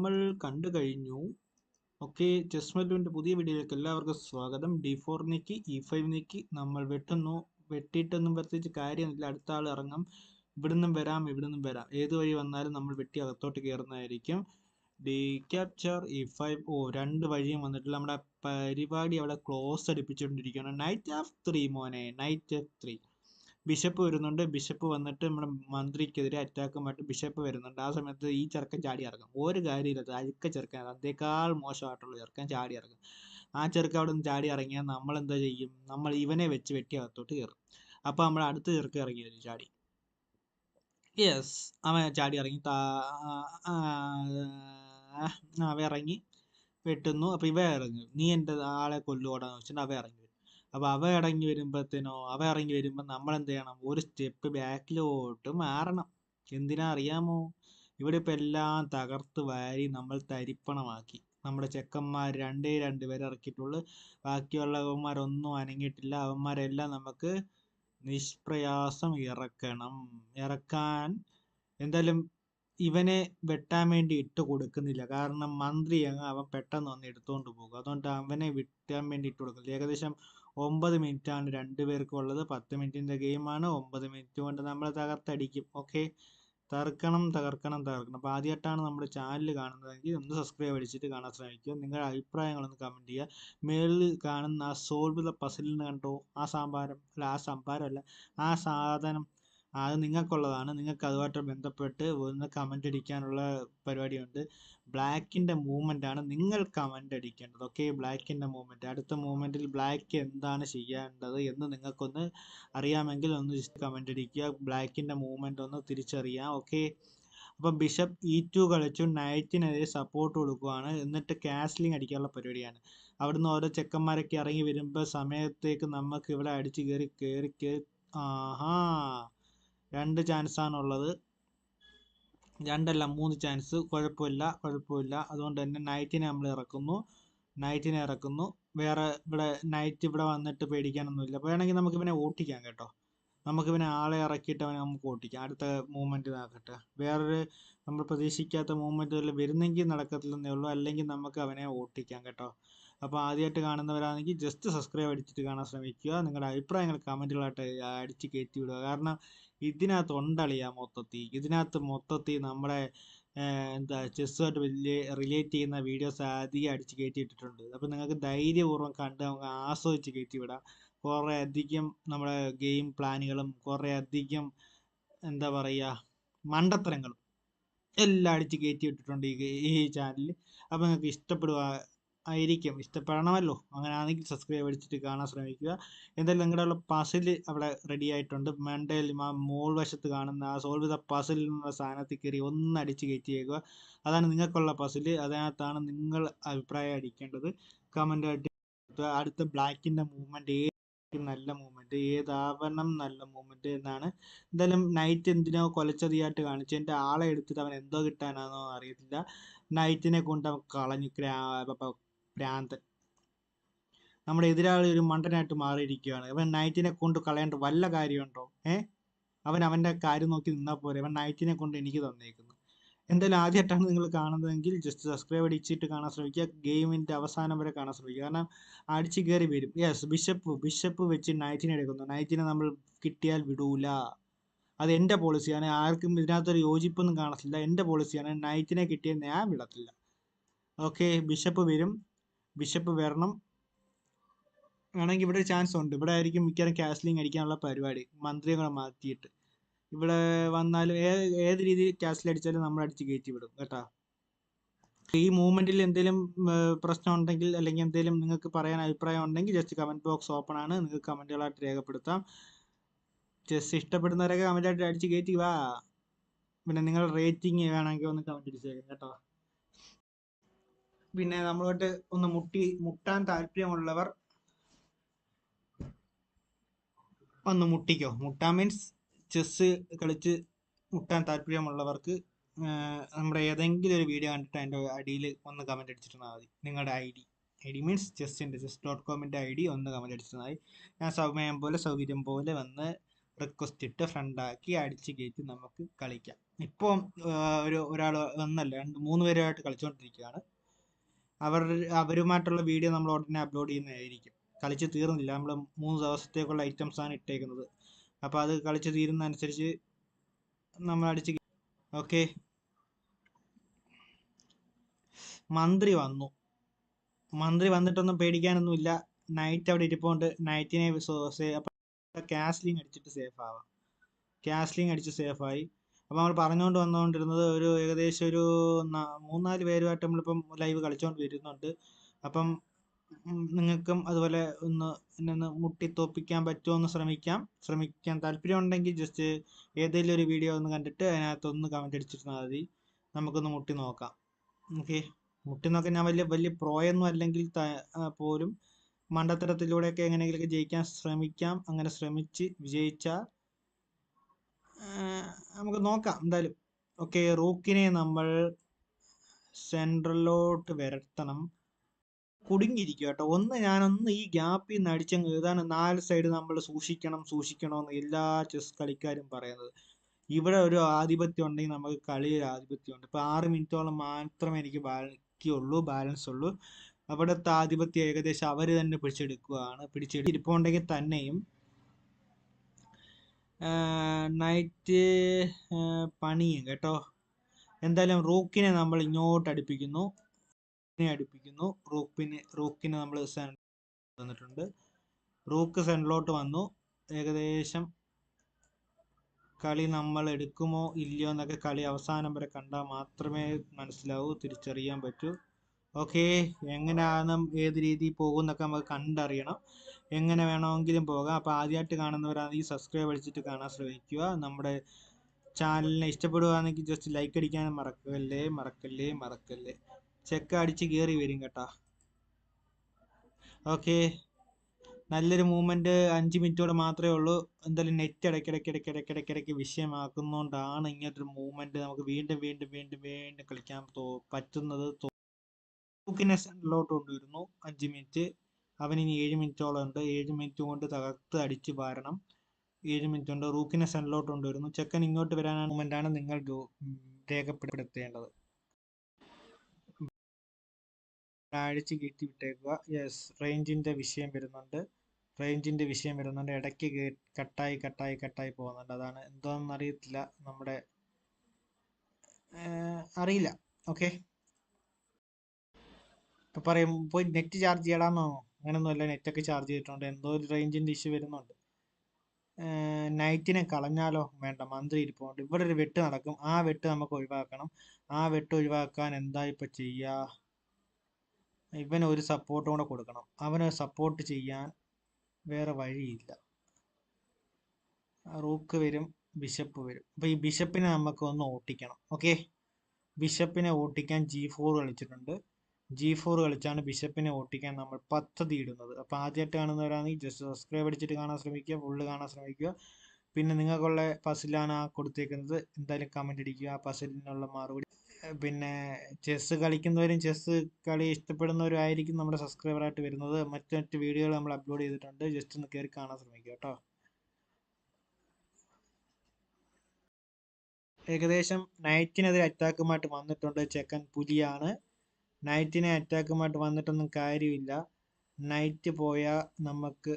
നമ്മൾ കണ്ടു കഴിഞ്ഞു. ഓക്കെ ചെസ് പുതിയ വീഡിയോയിലേക്ക് എല്ലാവർക്കും സ്വാഗതം. ഡി ഫോർ നീക്കി ഇ ഫൈവ് നീക്കി നമ്മൾ വെട്ടുന്നു. വെട്ടിയിട്ടൊന്നും പ്രത്യേകിച്ച് കാര്യമില്ല. അടുത്ത ആൾ ഇറങ്ങും. ഇവിടുന്നും വരാം ഇവിടുന്നും വരാം. ഏത് വഴി വന്നാലും നമ്മൾ വെട്ടി അകത്തോട്ട് കയറുന്നതായിരിക്കും. ഡി ക്യാപ്ചർ ഇ ഫൈവ് ഓ രണ്ട് വഴിയും വന്നിട്ടില്ല. നമ്മുടെ പരിപാടി അവിടെ ക്ലോസ് അടിപ്പിച്ചുകൊണ്ടിരിക്കുകയാണ്. നൈറ്റ് ഓഫ് ത്രീ മോനെ. നൈറ്റ് ഓഫ് ത്രീ ബിഷപ്പ് വരുന്നുണ്ട്. ബിഷപ്പ് വന്നിട്ട് നമ്മുടെ മന്ത്രിക്കെതിരെ അറ്റാക്കുമായിട്ട് ബിഷപ്പ് വരുന്നുണ്ട്. ആ സമയത്ത് ഈ ചെറുക്കൻ ചാടി ഇറങ്ങും. ഒരു കാര്യമില്ല. അഴുക്ക ചെറുക്കൻ അതേക്കാൾ മോശമായിട്ടുള്ള ചെറുക്കൻ ചാടി ഇറങ്ങും. ആ ചെറുക്കൻ അവിടെ നിന്ന് ചാടി ഇറങ്ങിയാൽ നമ്മൾ എന്താ ചെയ്യും? നമ്മൾ ഇവനെ വെച്ച് വെട്ടി അകത്തോട്ട് കയറും. അപ്പോൾ നമ്മൾ അടുത്ത ചെറുക്കൻ ഇറങ്ങി വരും ചാടി. യെസ് അവൻ ചാടി ഇറങ്ങി. താ അവ ഇറങ്ങി. വെട്ടുന്നു. അപ്പോൾ ഇവ ഇറങ്ങി. നീ എന്റെ ആളെ കൊല്ലുകൂടാന്ന് വെച്ചിട്ട് അവ ഇറങ്ങി അപ്പോൾ അവ ഇറങ്ങി വരുമ്പോഴത്തേനോ അവ ഇറങ്ങി വരുമ്പോൾ നമ്മൾ എന്ത് ചെയ്യണം? ഒരു സ്റ്റെപ്പ് ബാക്കിലോട്ട് മാറണം. എന്തിനാ അറിയാമോ? ഇവിടെ ഇപ്പം എല്ലാം തകർത്ത് വാരി നമ്മൾ തരിപ്പണമാക്കി. നമ്മുടെ ചെക്കന്മാർ രണ്ടേ രണ്ട് പേരെ ഇറക്കിയിട്ടുള്ളൂ. ബാക്കിയുള്ളവന്മാരൊന്നും അനങ്ങിയിട്ടില്ല. അവന്മാരെല്ലാം നമുക്ക് നിഷ്പ്രയാസം ഇറക്കണം. ഇറക്കാൻ എന്തായാലും ഇവനെ വെട്ടാൻ വേണ്ടി ഇട്ട് കൊടുക്കുന്നില്ല. കാരണം മന്ത്രി അങ്ങ് അവൻ പെട്ടെന്ന് വന്ന് എടുത്തുകൊണ്ട് പോകും. അതുകൊണ്ട് അവനെ വെട്ടാൻ വേണ്ടി ഇട്ട് കൊടുക്കുന്നില്ല. ഏകദേശം ഒമ്പത് മിനിറ്റ് ആണ് രണ്ടുപേർക്കും ഉള്ളത് പത്ത് മിനിറ്റിന്റെ ഗെയിമാണ്. ഒമ്പത് മിനിറ്റ് കൊണ്ട് നമ്മൾ തകർത്തടിക്കും. ഓക്കെ? തകർക്കണം തകർക്കണം തകർക്കണം. അപ്പോൾ ആദ്യമായിട്ടാണ് നമ്മുടെ ചാനൽ കാണുന്നതെങ്കിൽ ഒന്ന് സബ്സ്ക്രൈബ് അടിച്ചിട്ട് കാണാൻ ശ്രമിക്കുക. നിങ്ങളുടെ അഭിപ്രായങ്ങളൊന്ന് കമന്റ് ചെയ്യുക. മേളിൽ കാണുന്ന ആ സോൾവ് ദ പസിലിന് കണ്ടോ? ആ സാമ്പാരം അല്ല ആ സംഭാരമല്ല. ആ സാധനം അത് നിങ്ങൾക്കുള്ളതാണ്. നിങ്ങൾക്ക് അതുമായിട്ട് ബന്ധപ്പെട്ട് ഒന്ന് കമന്റ് അടിക്കാനുള്ള പരിപാടിയുണ്ട്. ബ്ലാക്കിന്റെ മൂവ്മെന്റാണ് നിങ്ങൾ കമന്റ് അടിക്കേണ്ടത്. ഓക്കെ ബ്ലാക്കിന്റെ മൂവ്മെന്റ് അടുത്ത മൂവ്മെന്റിൽ ബ്ലാക്ക് എന്താണ് ചെയ്യേണ്ടത് എന്ന് നിങ്ങൾക്കൊന്ന് അറിയാമെങ്കിൽ ഒന്ന് ജസ്റ്റ് കമന്റ് അടിക്കുക. ബ്ലാക്കിന്റെ മൂവ്മെന്റ് ഒന്ന് തിരിച്ചറിയാം ഓക്കെ അപ്പം ബിഷപ്പ് ഇ ടു കളിച്ചു നൈറ്റിനെതിരെ സപ്പോർട്ട് കൊടുക്കുകയാണ് എന്നിട്ട് കാസ്ലിംഗ് അടിക്കാനുള്ള പരിപാടിയാണ്. അവിടുന്ന് ഓരോ ചെക്കന്മാരൊക്കെ ഇറങ്ങി വരുമ്പോൾ സമയത്തേക്ക് നമുക്ക് ഇവിടെ അടിച്ച് കയറി കയറി കയറി ആഹാ. രണ്ട് ചാൻസാണുള്ളത് രണ്ടല്ല മൂന്ന് ചാൻസ് കുഴപ്പമില്ല കുഴപ്പമില്ല. അതുകൊണ്ട് തന്നെ നൈറ്റിനെ നമ്മൾ ഇറക്കുന്നു. നൈറ്റിനെ ഇറക്കുന്നു. വേറെ ഇവിടെ നൈറ്റ് ഇവിടെ വന്നിട്ട് പേടിക്കാനൊന്നുമില്ല. വേണമെങ്കിൽ നമുക്ക് ഇവനെ ഓട്ടിക്കാം കേട്ടോ. നമുക്ക് ഇവനെ ആളെ ഇറക്കിയിട്ട് അവനെ നമുക്ക് ഓട്ടിക്കാം. അടുത്ത മൂവ്മെന്റ് നടക്കട്ടെ വേറൊരു നമ്മൾ പ്രതീക്ഷിക്കാത്ത മൂവ്മെന്റ് വരുന്നെങ്കിൽ നടക്കത്തില്ലെന്നേ ഉള്ളൂ. അല്ലെങ്കിൽ നമുക്ക് അവനെ ഓട്ടിക്കാം കേട്ടോ. അപ്പോൾ ആദ്യമായിട്ട് കാണുന്നവരാണെങ്കിൽ ജസ്റ്റ് സബ്സ്ക്രൈബ് അടിച്ചിട്ട് കാണാൻ ശ്രമിക്കുക. നിങ്ങളുടെ അഭിപ്രായങ്ങൾ കമന്റുകളായിട്ട് അടിച്ച് കയറ്റി വിടുക കാരണം ഇതിനകത്ത് ഉണ്ടളിയാ മൊത്തത്തിൽ. ഇതിനകത്ത് മൊത്തത്തിൽ നമ്മുടെ എന്താ ചെസ്സുമായിട്ട് വലിയ റിലേറ്റ് ചെയ്യുന്ന വീഡിയോസ് അധികം അടിച്ച് കയറ്റിയിട്ടിട്ടുണ്ട്. അപ്പോൾ നിങ്ങൾക്ക് ധൈര്യപൂർവം കണ്ട് നമുക്ക് ആസ്വദിച്ച് കയറ്റി വിടാം കുറേ അധികം നമ്മുടെ ഗെയിം പ്ലാനുകളും കുറേ അധികം എന്താ പറയുക മണ്ടത്തരങ്ങളും എല്ലാം അടിച്ച് കയറ്റി ഇട്ടിട്ടുണ്ട് ഈ ഈ ചാനലിൽ അപ്പോൾ നിങ്ങൾക്ക് ഇഷ്ടപ്പെടുക ആയിരിക്കും. ഇഷ്ടപ്പെടണമല്ലോ. അങ്ങനെ ആണെങ്കിൽ സബ്സ്ക്രൈബ് അടിച്ചിട്ട് കാണാൻ ശ്രമിക്കുക. എന്തായാലും നിങ്ങളുടെ പസിൽ അവിടെ റെഡി ആയിട്ടുണ്ട്. മണ്ടയിൽ ആ മോൾ വശത്ത് കാണുന്ന ആ സോൾവ് ദ പസിൽ എന്നുള്ള സാധനത്തിൽ കയറി ഒന്ന് അടിച്ച് കയറ്റിയേക്കുക. അതാണ് നിങ്ങൾക്കുള്ള പസിൽ അതിനകത്താണ് നിങ്ങൾ അഭിപ്രായം അടിക്കേണ്ടത്. കമന്റ് ആയിട്ട് അടുത്ത ബ്ലാക്കിന്റെ മൂവ്മെന്റ് ഏത് നല്ല മൂവ്മെന്റ് ഏതാവണം നല്ല മൂവ്മെന്റ് എന്നാണ്. എന്തായാലും നൈറ്റ് എന്തിനോ കൊലച്ചതിയായിട്ട് കാണിച്ചു. എന്റെ ആളെ എടുത്തിട്ട് അവൻ എന്തോ കിട്ടാനാണെന്നോ അറിയത്തില്ല. നൈറ്റിനെ കൊണ്ട് കളഞ്ഞു. ഭ്രാന്തൻ. നമ്മുടെ എതിരാളി ഒരു മണ്ടനായിട്ട് മാറിയിരിക്കുകയാണ്. അവൻ നൈറ്റിനെ കൊണ്ട് കളയേണ്ട വല്ല കാര്യമുണ്ടോ? ഏ? അവൻ അവന്റെ കാര്യം നോക്കി നിന്നാൽ പോരെ. അവൻ നൈറ്റിനെ കൊണ്ട് എനിക്ക് തന്നേക്കുന്നു. എന്തായാലും ആദ്യമായിട്ടാണ് നിങ്ങൾ കാണുന്നതെങ്കിൽ ജസ്റ്റ് സബ്സ്ക്രൈബ് അടിച്ചിട്ട് കാണാൻ ശ്രമിക്കുക. ഗെയിമിന്റെ അവസാനം വരെ കാണാൻ ശ്രമിക്കുക. കാരണം അടിച്ച് കയറി വരും. യെസ് ബിഷപ്പ് ബിഷപ്പ് വെച്ച് നൈറ്റിനെ എടുക്കുന്നു. നൈറ്റിനെ നമ്മൾ കിട്ടിയാൽ വിടൂല. അത് എന്റെ പോളിസിയാണ് ആർക്കും ഇതിനകത്തൊരു യോജിപ്പൊന്നും കാണത്തില്ല. എന്റെ പോളിസിയാണ് നൈറ്റിനെ കിട്ടിയാൽ ഞാൻ വിടത്തില്ല. ഓക്കെ ബിഷപ്പ് വരും. ബിഷപ്പ് വരണം. വേണമെങ്കിൽ ഇവിടെ ചാൻസ് ഉണ്ട്. ഇവിടെ ആയിരിക്കും മിക്കവാറും കാസ്ലിംഗ് അടിക്കാനുള്ള പരിപാടി. മന്ത്രികളെ മാറ്റിയിട്ട്. ഇവിടെ വന്നാലും ഏത് രീതിയിൽ കാസ്ലി അടിച്ചാലും നമ്മൾ അടിച്ച് കയറ്റി വിടും. കേട്ടോ? ഈ മൂവ്മെന്റിൽ എന്തെങ്കിലും പ്രശ്നം ഉണ്ടെങ്കിൽ അല്ലെങ്കിൽ എന്തെങ്കിലും നിങ്ങൾക്ക് പറയാൻ അഭിപ്രായം ഉണ്ടെങ്കിൽ ജസ്റ്റ് കമന്റ് ബോക്സ് ഓപ്പൺ ആണ്. നിങ്ങൾക്ക് കമന്റുകളായിട്ട് രേഖപ്പെടുത്താം. ജസ്റ്റ് ഇഷ്ടപ്പെടുന്നവരൊക്കെ കമന്റായിട്ട് അടിച്ച് കയറ്റി വാ. പിന്നെ നിങ്ങളുടെ റേറ്റിംഗ് വേണമെങ്കിൽ ഒന്ന് കമന്റ് അടിച്ചേക്കാം. കേട്ടോ? പിന്നെ നമ്മളോട്ട് ഒന്ന് മുട്ടി മുട്ടാൻ താല്പര്യമുള്ളവർ ഒന്ന് മുട്ടിക്കോ. മുട്ടാ മീൻസ് ചെസ് കളിച്ച് മുട്ടാൻ താല്പര്യമുള്ളവർക്ക് നമ്മുടെ ഏതെങ്കിലും ഒരു വീഡിയോ കണ്ടിട്ട് അതിന്റെ അടിയിൽ ഒന്ന് കമന്റ് അടിച്ചിരുന്നാൽ മതി. നിങ്ങളുടെ I D. I D means ചെസ്സിന്റെ chess dot കോമിന്റെ ഐ ഡി ഒന്ന് കമന്റ് അടിച്ചിരുന്നാൽ മതി. ഞാൻ സമയം പോലെ സൗകര്യം പോലെ വന്ന് റിക്വസ്റ്റ് ഇട്ട് ഫ്രണ്ടാക്കി അടിച്ച് കയറ്റി നമുക്ക് കളിക്കാം. ഇപ്പം ഒരു ഒരാൾ ഒന്നല്ല രണ്ട് മൂന്ന് പേരുമായിട്ട് കളിച്ചുകൊണ്ടിരിക്കുകയാണ് അവർ അവരുമായിട്ടുള്ള വീഡിയോ നമ്മൾ ഉടനെ അപ്ലോഡ് ചെയ്യുന്നതായിരിക്കും. കളിച്ച് തീർന്നില്ല. നമ്മൾ മൂന്ന് ദിവസത്തേക്കുള്ള ഐറ്റംസ് ആണ് ഇട്ടേക്കുന്നത്. അപ്പോൾ അത് കളിച്ച് തീരുന്ന അനുസരിച്ച് നമ്മൾ അടിച്ച് ഓക്കെ മന്ത്രി വന്നു. മന്ത്രി വന്നിട്ടൊന്നും പേടിക്കാനൊന്നുമില്ല നൈറ്റ് അവിടെ ഇരിപ്പുണ്ട്. നൈറ്റിനെ ക്യാസ്ലിംഗ് അടിച്ചിട്ട് സേഫ് ആവാം. ക്യാസ്ലിംഗ് അടിച്ച് സേഫായി അപ്പോൾ നമ്മൾ പറഞ്ഞുകൊണ്ട് വന്നുകൊണ്ടിരുന്നത് ഒരു ഏകദേശം ഒരു മൂന്നാൽ പേരുമായിട്ട് നമ്മളിപ്പം ലൈവ് കളിച്ചുകൊണ്ട് വരുന്നുണ്ട് അപ്പം നിങ്ങൾക്കും അതുപോലെ ഒന്ന് എന്നെ ഒന്ന് മുട്ടി തോപ്പിക്കാൻ പറ്റുമോ എന്ന് ശ്രമിക്കാം. ശ്രമിക്കാൻ താല്പര്യം ഉണ്ടെങ്കിൽ ജസ്റ്റ് ഏതെങ്കിലും ഒരു വീഡിയോ ഒന്ന് കണ്ടിട്ട് അതിനകത്തൊന്ന് കമന്റ് അടിച്ചിരുന്നാൽ മതി. നമുക്കൊന്ന് മുട്ടി നോക്കാം. ഓക്കെ മുട്ടി നോക്കാൻ ഞാൻ വലിയ വലിയ പ്രോയൊന്നും അല്ലെങ്കിൽ പോലും മണ്ടത്തരത്തിലൂടെയൊക്കെ എങ്ങനെയെങ്കിലുമൊക്കെ ജയിക്കാൻ ശ്രമിക്കാം. അങ്ങനെ ശ്രമിച്ച് വിജയിച്ചാൽ നമുക്ക് നോക്കാം എന്തായാലും. ഓക്കെ റൂക്കിനെ നമ്മൾ സെൻട്രലിലോട്ട് വരത്തണം. കുടുങ്ങിയിരിക്കുക കേട്ടോ. ഒന്ന് ഞാനൊന്ന് ഈ ഗ്യാപ്പിൽ നിന്ന് അടിച്ചങ്ങ് ഇതാണ് നാല് സൈഡ് നമ്മൾ സൂക്ഷിക്കണം സൂക്ഷിക്കണമെന്ന് എല്ലാ ചെസ് കളിക്കാരും പറയുന്നത്. ഇവിടെ ഒരു ആധിപത്യം ഉണ്ടെങ്കിൽ നമുക്ക് കളിയിൽ ആധിപത്യം ഉണ്ട്. ഇപ്പൊ ആറ് മിനിറ്റോളം മാത്രമേ എനിക്ക് ബാക്കിയുള്ളൂ ബാലൻസ് ഉള്ളൂ. അവിടുത്തെ ആധിപത്യം ഏകദേശം അവർ തന്നെ പിടിച്ചെടുക്കുകയാണ് പിടിച്ചെടുത്തിരിപ്പുണ്ടെങ്കിൽ തന്നെയും നൈറ്റ് പണിയും കേട്ടോ. എന്തായാലും റൂക്കിനെ നമ്മൾ ഇങ്ങോട്ട് അടുപ്പിക്കുന്നു. അടുപ്പിക്കുന്നു. റൂക്കിന് റോക്കിനെ നമ്മൾ തന്നിട്ടുണ്ട് റൂക്ക് സെൻട്രിലോട്ട് വന്നു. ഏകദേശം കളി നമ്മൾ എടുക്കുമോ ഇല്ലയോ എന്നൊക്കെ കളി അവസാനം വരെ കണ്ടാൽ മാത്രമേ മനസ്സിലാവൂ തിരിച്ചറിയാൻ പറ്റൂ. ഓക്കെ എങ്ങനെയാണ് ഏത് രീതിയിൽ പോകുമെന്നൊക്കെ നമുക്ക് കണ്ടറിയണം. എങ്ങനെ വേണമെങ്കിലും പോകാം. അപ്പോൾ ആദ്യമായിട്ട് കാണുന്നവരാണെങ്കിൽ സബ്സ്ക്രൈബ് അടിച്ചിട്ട് കാണാൻ ശ്രമിക്കുക. നമ്മുടെ ചാനലിനെ ഇഷ്ടപ്പെടുകയാണെങ്കിൽ ജസ്റ്റ് ലൈക്ക് അടിക്കാനും മറക്കല്ലേ മറക്കല്ലേ മറക്കല്ലേ. ചെക്ക് അടിച്ച് കയറി വരും കേട്ടോ. ഓക്കെ നല്ലൊരു മൂവ്മെന്റ് അഞ്ച് മിനിറ്റോടെ മാത്രമേ ഉള്ളൂ. എന്തായാലും നെറ്റ് ഇടയ്ക്കിടയ്ക്ക് ഇടയ്ക്കിടയ്ക്ക് ഇടയ്ക്കിടയ്ക്ക് വിഷയമാക്കുന്നതുകൊണ്ടാണ് ഇങ്ങനത്തെ ഒരു മൂവ്മെന്റ് നമുക്ക് വീണ്ടും വീണ്ടും വീണ്ടും വീണ്ടും കളിക്കാൻ തോ പറ്റുന്നത്. തൂക്കിനെ സെന്ററിലോട്ട് കൊണ്ടുവരുന്നു. അഞ്ച് മിനിറ്റ് അവന് ഇനി ഏഴ് മിനിറ്റോളം ഉണ്ട്. ഏഴ് മിനിറ്റ് കൊണ്ട് തകർത്ത് അടിച്ച് വാരണം. ഏഴ് മിനിറ്റ് കൊണ്ട് റൂക്കിനെ സെന്ററിലോട്ട് കൊണ്ടുവരുന്നു ചെക്കൻ ഇങ്ങോട്ട് വരാനാണ് മൂവ്മെന്റാണ് നിങ്ങൾ രേഖപ്പെടുത്തേണ്ടത്. അഴിച്ച് കയറ്റി വിട്ടേക്കുക. യെസ് റേഞ്ചിന്റെ വിഷയം വരുന്നുണ്ട്. റേഞ്ചിന്റെ വിഷയം വരുന്നുണ്ട്. ഇടയ്ക്ക് കട്ടായി കട്ടായി കട്ടായി പോകുന്നുണ്ട്. അതാണ് എന്തോന്നും അറിയത്തില്ല നമ്മുടെ അറിയില്ല. ഓക്കെ ഇപ്പം പറയും പോയി നെറ്റ് ചാർജ് ചെയ്യടാന്നോ അങ്ങനെയൊന്നുമല്ല നെറ്റൊക്കെ ചാർജ് ചെയ്തിട്ടുണ്ട്. എന്തോ ഒരു റേഞ്ചിന്റെ ഇഷ്യൂ വരുന്നുണ്ട്. നൈറ്റിനെ കളഞ്ഞാലോ? വേണ്ട മന്ത്രി ഇരിപ്പുണ്ട്. ഇവിടെ ഒരു വെട്ട് നടക്കും. ആ വെട്ട് നമുക്ക് ഒഴിവാക്കണം. ആ വെട്ട് ഒഴിവാക്കാൻ എന്താ ഇപ്പം ചെയ്യുക ഇവന് ഒരു സപ്പോർട്ടും കൂടെ കൊടുക്കണം. അവന് സപ്പോർട്ട് ചെയ്യാൻ വേറെ വഴിയില്ല. റൂക്ക് വരും ബിഷപ്പ് വരും. അപ്പോൾ ഈ ബിഷപ്പിനെ നമുക്ക് ഒന്ന് ഓട്ടിക്കണം. ഓക്കെ? ബിഷപ്പിനെ ഓട്ടിക്കാൻ ജി ഫോർ കളിച്ചിട്ടുണ്ട്. ജി ഫോർ കളിച്ചാണ് ബിഷപ്പിനെ ഓട്ടിക്കാൻ നമ്മൾ പദ്ധതി ഇടുന്നത്. അപ്പോൾ ആദ്യമായിട്ട് കാണുന്നവരാണെങ്കിൽ ജസ്റ്റ് സബ്സ്ക്രൈബ് അടിച്ചിട്ട് കാണാൻ ശ്രമിക്കുക ഫുള്ള് കാണാൻ ശ്രമിക്കുക. പിന്നെ നിങ്ങൾക്കുള്ള പസിലാണ് ആ കൊടുത്തേക്കുന്നത്. എന്തായാലും കമന്റ് അടിക്കുക. ആ പസിലിനുള്ള മറുപടി. പിന്നെ ചെസ്സ് കളിക്കുന്നവരും ചെസ്സ് കളി ഇഷ്ടപ്പെടുന്നവരും ആയിരിക്കും നമ്മുടെ സബ്സ്ക്രൈബറായിട്ട് വരുന്നത്. മറ്റു മറ്റ് വീഡിയോകൾ നമ്മൾ അപ്ലോഡ് ചെയ്തിട്ടുണ്ട്. ജസ്റ്റ് ഒന്ന് കയറി കാണാൻ ശ്രമിക്കുക കേട്ടോ. ഏകദേശം നൈറ്റിനെതിരെ അറ്റാക്കുമായിട്ട് വന്നിട്ടുണ്ട് ചെക്കൻ പുലിയാണ്. നൈറ്റിനെ അറ്റാക്കുമായിട്ട് വന്നിട്ടൊന്നും കാര്യമില്ല. നൈറ്റ് പോയാൽ നമുക്ക്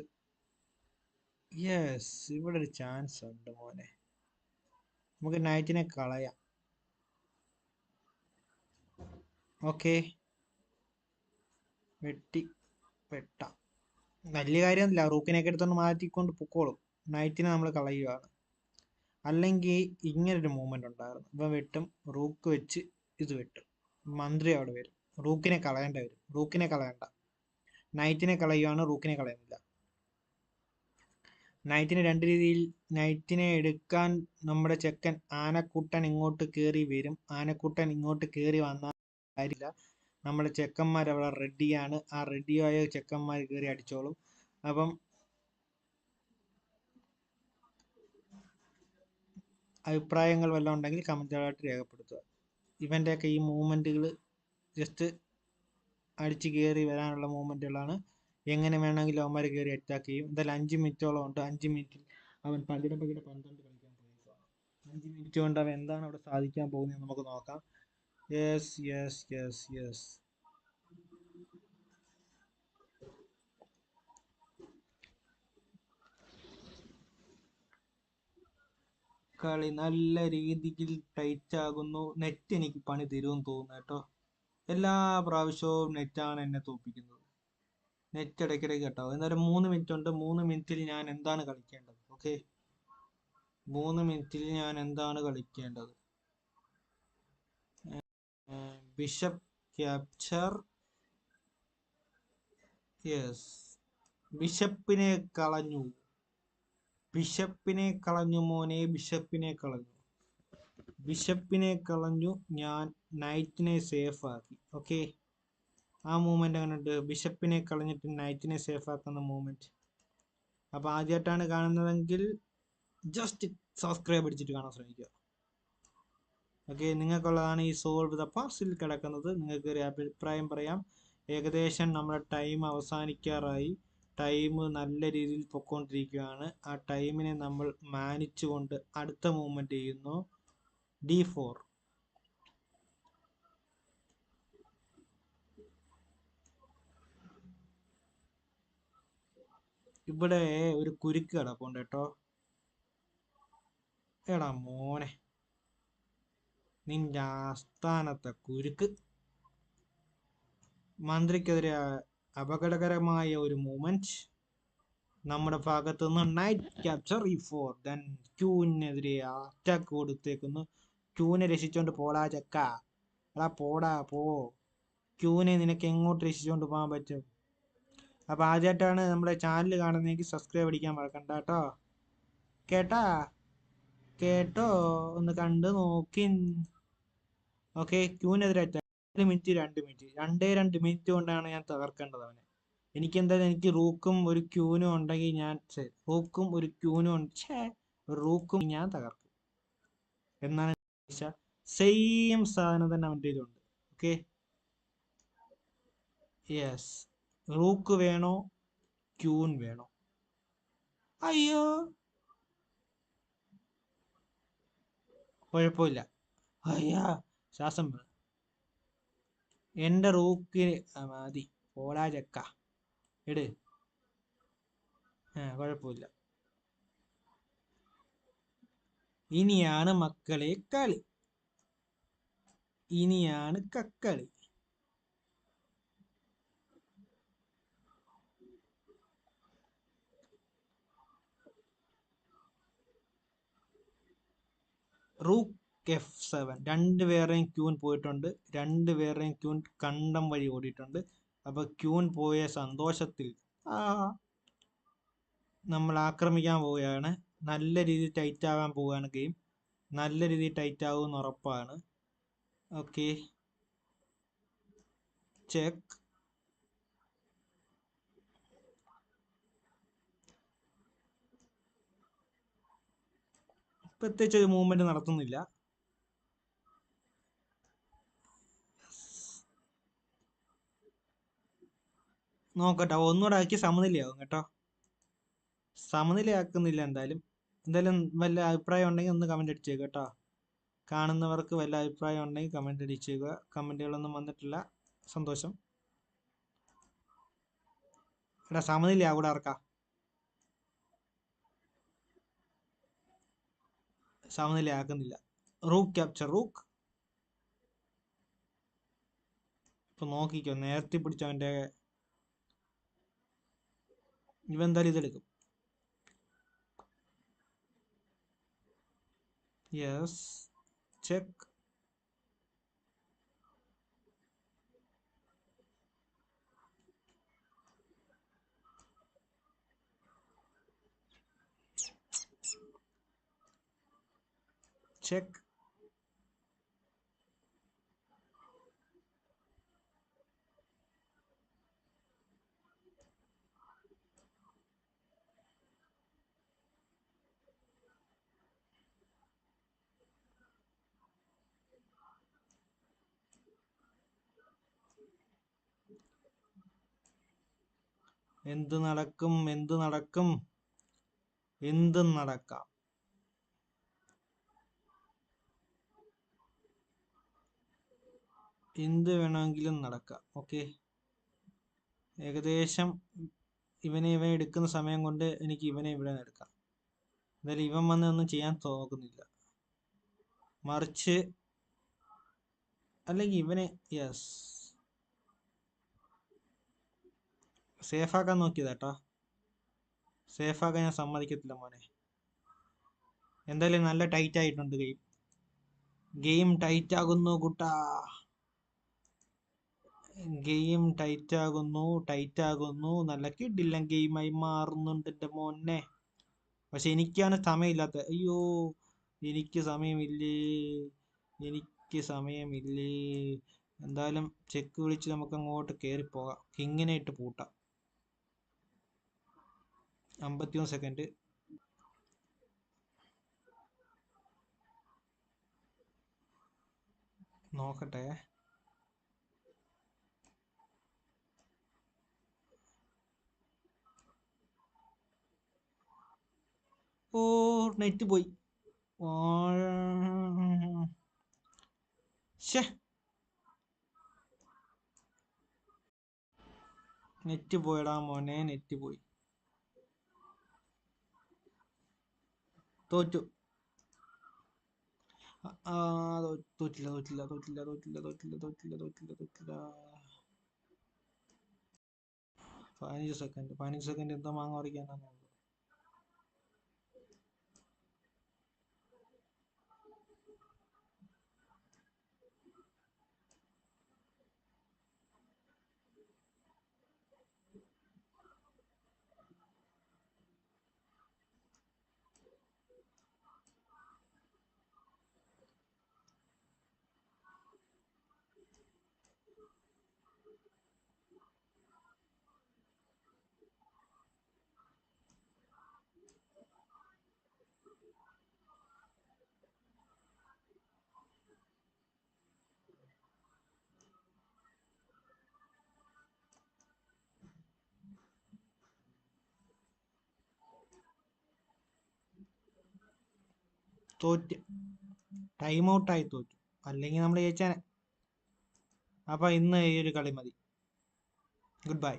യെസ് ഇവിടെ ഒരു ചാൻസ് ഉണ്ട് മോനെ. നമുക്ക് നൈറ്റിനെ കളയാം. ഓക്കെ വെട്ടി പെട്ട. വലിയ കാര്യമൊന്നുമില്ല. റൂക്കിനെയൊക്കെ എടുത്തോണ്ട് മാറ്റിക്കൊണ്ട് പൊക്കോളും. നൈറ്റിനെ നമ്മൾ കളയുകയാണ് അല്ലെങ്കിൽ ഇങ്ങനൊരു മൂവ്മെന്റ് ഉണ്ടായിരുന്നു. ഇപ്പം വെട്ടും. റൂക്ക് വെച്ച് ഇത് വെട്ടും. മന്ത്രി അവിടെ വരും. റൂക്കിനെ കളയേണ്ട വരും റൂക്കിനെ കളയണ്ട. നൈറ്റിനെ കളയുകയാണ് റൂക്കിനെ കളയുന്നില്ല. നൈറ്റിനെ രണ്ട് രീതിയിൽ നൈറ്റിനെ എടുക്കാൻ നമ്മുടെ ചെക്കൻ ആനക്കൂട്ടൻ ഇങ്ങോട്ട് കയറി വരും. ആനക്കൂട്ടൻ ഇങ്ങോട്ട് കയറി വന്നാൽ കാര്യമില്ല. നമ്മുടെ ചെക്കന്മാർ അവിടെ റെഡിയാണ്. ആ റെഡിയായ ചെക്കന്മാർ കയറി അടിച്ചോളും. അപ്പം അഭിപ്രായങ്ങൾ വല്ലതും ഉണ്ടെങ്കിൽ കമന്റുകളായിട്ട് രേഖപ്പെടുത്തുക. ഇവന്റെയൊക്കെ ഈ മൂവ്മെന്റുകൾ ജസ്റ്റ് അടിച്ച് കയറി വരാനുള്ള മൂവ്മെന്റുകളാണ് എങ്ങനെ വേണമെങ്കിലും അവന്മാർ കയറി അറ്റാക്ക് ചെയ്യും. എന്തായാലും അഞ്ച് മിനിറ്റോളം ഉണ്ട്. അഞ്ച് മിനിറ്റിൽ അവൻ പകിട പകിട പന്ത്രണ്ട് കളിക്കാൻ പോയേക്കുവാണ് അഞ്ച് മിനിറ്റ് കൊണ്ട് അവൻ എന്താണ് അവിടെ സാധിക്കാൻ പോകുന്നത് നമുക്ക് നോക്കാം. യെസ് യെസ് യെസ് യെസ് കളി നല്ല രീതിയിൽ ടൈറ്റ് ആകുന്നു. നെറ്റ് എനിക്ക് പണി തരുമെന്ന് തോന്നുന്നു കേട്ടോ. എല്ലാ പ്രാവശ്യവും നെറ്റാണ് എന്നെ തോൽപ്പിക്കുന്നത് നെറ്റ് ഇടയ്ക്കിടയ്ക്ക് കേട്ടോ. എന്നാലും മൂന്ന് മിനിറ്റ് ഉണ്ട്. മൂന്ന് മിനിറ്റിൽ ഞാൻ എന്താണ് കളിക്കേണ്ടത്? ഓക്കെ മൂന്ന് മിനിറ്റിൽ ഞാൻ എന്താണ് കളിക്കേണ്ടത്? Bishop capture. യെസ് ബിഷപ്പിനെ കളഞ്ഞു. ബിഷപ്പിനെ കളഞ്ഞു മോനെ. ബിഷപ്പിനെ കളഞ്ഞു. ബിഷപ്പിനെ കളഞ്ഞു. ഞാൻ നൈറ്റിനെ സേഫ് ആക്കി. ഓക്കെ ആ മൂവ്മെന്റ് അങ്ങനെ ഉണ്ട് ബിഷപ്പിനെ കളഞ്ഞിട്ട് നൈറ്റിനെ സേഫ് ആക്കുന്ന മൂവ്മെന്റ് അപ്പോൾ ആദ്യമായിട്ടാണ് കാണുന്നതെങ്കിൽ ജസ്റ്റ് സബ്സ്ക്രൈബ് അടിച്ചിട്ട് കാണാൻ ശ്രമിക്കുക. ഓക്കെ നിങ്ങൾക്കുള്ളതാണ് ഈ സോൾവ് ദ പാസിൽ കിടക്കുന്നത്. നിങ്ങൾക്ക് ഒരു അഭിപ്രായം പറയാം. ഏകദേശം നമ്മുടെ ടൈം അവസാനിക്കാറായി. ടൈം നല്ല രീതിയിൽ പൊക്കോണ്ടിരിക്കുകയാണ്. ആ ടൈമിനെ നമ്മൾ മാനിച്ചുകൊണ്ട് അടുത്ത മൂവ്മെന്റ് ചെയ്യുന്നു. ഡി ഫോർ ഇവിടെ ഒരു കുരുക്ക് കിടപ്പുണ്ട് കേട്ടോ. എടാ മോനെ. നിന്റെ ആസ്ഥാനത്തെ കുരുക്ക്. മന്ത്രിക്കെതിരെ അപകടകരമായ ഒരു മൂമെന്റ് നമ്മുടെ ഭാഗത്ത് നിന്ന് നൈറ്റ് ക്യാപ്ചർ ഈ ഫോർ ദെൻ ക്യൂവിനെതിരെ അറ്റാക്ക് കൊടുത്തേക്കുന്നു. ക്യൂവിനെ രക്ഷിച്ചോണ്ട് പോടാ ചക്ക. എടാ പോടാ പോ. ക്യൂവിനെ നിനക്ക് എങ്ങോട്ട് രക്ഷിച്ചോണ്ട് പോകാൻ പറ്റും? അപ്പോൾ ആദ്യമായിട്ടാണ് നമ്മുടെ ചാനൽ കാണുന്നതെങ്കിൽ സബ്സ്ക്രൈബ് അടിക്കാൻ മറക്കണ്ട കേട്ടോ കേട്ടാ? കേട്ടോ? ഒന്ന് കണ്ട് നോക്കി. ഓക്കെ ക്യൂവിനെതിരെ രണ്ട് മിനിറ്റ് രണ്ട് മിനിറ്റ് രണ്ടേ രണ്ട് മിനിറ്റ് കൊണ്ടാണ് ഞാൻ തകർക്കേണ്ടത് അവനെ. എനിക്ക് എന്തായാലും എനിക്ക് റൂക്കും ഒരു ക്യൂനും ഉണ്ടെങ്കിൽ ഞാൻ റൂക്കും ഒരു ക്യൂനും ഉണ്ട് ഛേ റൂക്കും ഞാൻ തകർക്കും. എന്നാണ് സെയിം സാധനം തന്നെ അവന്റെ ഇതുണ്ട് ഓക്കെ യെസ് റൂക്ക് വേണോ? ക്യൂൻ വേണോ? അയ്യോ. കുഴപ്പമില്ല. അയ്യാ. ശ്വാസം എന്റെ റൂക്കിന് മതി. പോടാ ചക്ക. ഇട്. ആ കുഴപ്പമില്ല. ഇനിയാണ് മക്കളെ കളി. ഇനിയാണ് കക്കളി. റൂക്ക് എഫ് സെവൻ രണ്ട് പേരുടെയും ക്യൂൻ പോയിട്ടുണ്ട്. രണ്ട് പേരുടെയും ക്യൂൻ കണ്ടം വഴി ഓടിയിട്ടുണ്ട്. അപ്പൊ ക്യൂൻ പോയ സന്തോഷത്തിൽ നമ്മൾ ആക്രമിക്കാൻ പോവുകയാണ്. നല്ല രീതിയിൽ ടൈറ്റ് ആവാൻ പോവുകയാണ് ഗെയിം നല്ല രീതിയിൽ ടൈറ്റ് ആവുമെന്ന് ഉറപ്പാണ്. ഓക്കെ ചെക്ക് പ്രത്യേകിച്ച് ഒരു മൂവ്മെന്റ് നടത്തുന്നില്ല. നോക്കട്ടെ ഒന്നുകൂടെ ആക്കി സമനിലയാകും കേട്ടോ. സമനിലയാക്കുന്നില്ല എന്തായാലും. എന്തായാലും വല്ല അഭിപ്രായം ഉണ്ടെങ്കിൽ ഒന്ന് കമന്റ് അടിച്ചേക്കുക കേട്ടോ. കാണുന്നവർക്ക് വല്ല അഭിപ്രായം ഉണ്ടെങ്കിൽ കമന്റ് അടിച്ചേക്കുക കമന്റുകളൊന്നും വന്നിട്ടില്ല. സന്തോഷം. എടാ സമനില്ല അവിടെ ആർക്കാ? സമനില ആക്കുന്നില്ല. Rook capture rook. ഇപ്പൊ നോക്കിക്കോ നേരത്തെ പിടിച്ചവന്റെ ഇവ എന്തായാലും ഇതെടുക്കും. യെസ് ചെക്ക് ചെക്ക് എന്ത് നടക്കും എന്ത് നടക്കും എന്ത് നടക്കാം. എന്ത് വേണമെങ്കിലും നടക്കാം ഓക്കെ? ഏകദേശം ഇവനെ ഇവൻ എടുക്കുന്ന സമയം കൊണ്ട് എനിക്ക് ഇവനെ ഇവിടെ എടുക്കാം. എന്തായാലും ഇവൻ വന്ന് ഒന്നും ചെയ്യാൻ തോന്നുന്നില്ല. മറിച്ച് അല്ലെങ്കിൽ ഇവനെ യെസ്. സേഫാക്കാൻ നോക്കിയതാട്ടോ. സേഫാക്കാൻ ഞാൻ സമ്മതിക്കത്തില്ല മോനെ. എന്തായാലും നല്ല ടൈറ്റ് ആയിട്ടുണ്ട് ഗെയിം ഗെയിം ടൈറ്റ് ആകുന്നു കുട്ടാ. ഗെയിം ടൈറ്റ് ആകുന്നു ടൈറ്റ് ആകുന്നു. നല്ല കിഡില്ല ഗെയിമായി മാറുന്നുണ്ട് എന്റെ മോനെ. പക്ഷെ എനിക്കാണ് സമയമില്ലാത്ത. അയ്യോ എനിക്ക് സമയമില്ലേ? എനിക്ക് സമയമില്ലേ? എന്തായാലും ചെക്ക് വിളിച്ച് നമുക്ക് അങ്ങോട്ട് കയറി പോകാം കിങ്ങിനായിട്ട് പൂട്ടാം. അമ്പത്തിയൊന്ന് സെക്കൻഡ് നോക്കട്ടെ. ഓ നെറ്റ് പോയി. നെറ്റ് പോയടാ മോനെ നെറ്റ് പോയി. തോറ്റു. തോറ്റില്ല തോറ്റില്ല തോറ്റില്ല തോറ്റില്ല തോറ്റില്ല തോറ്റില്ല തോറ്റില്ല തോറ്റില്ല. പതിനഞ്ച് സെക്കൻഡ് പതിനഞ്ച് സെക്കൻഡ് എന്താ മാങ്ങ പറിക്കാനാണ് തോറ്റ്. ടൈം ഔട്ടായി തോറ്റു. അല്ലെങ്കിൽ നമ്മൾ ജയിച്ചാനെ. അപ്പൊ ഇന്ന് ഈ ഒരു കളി മതി. Good bye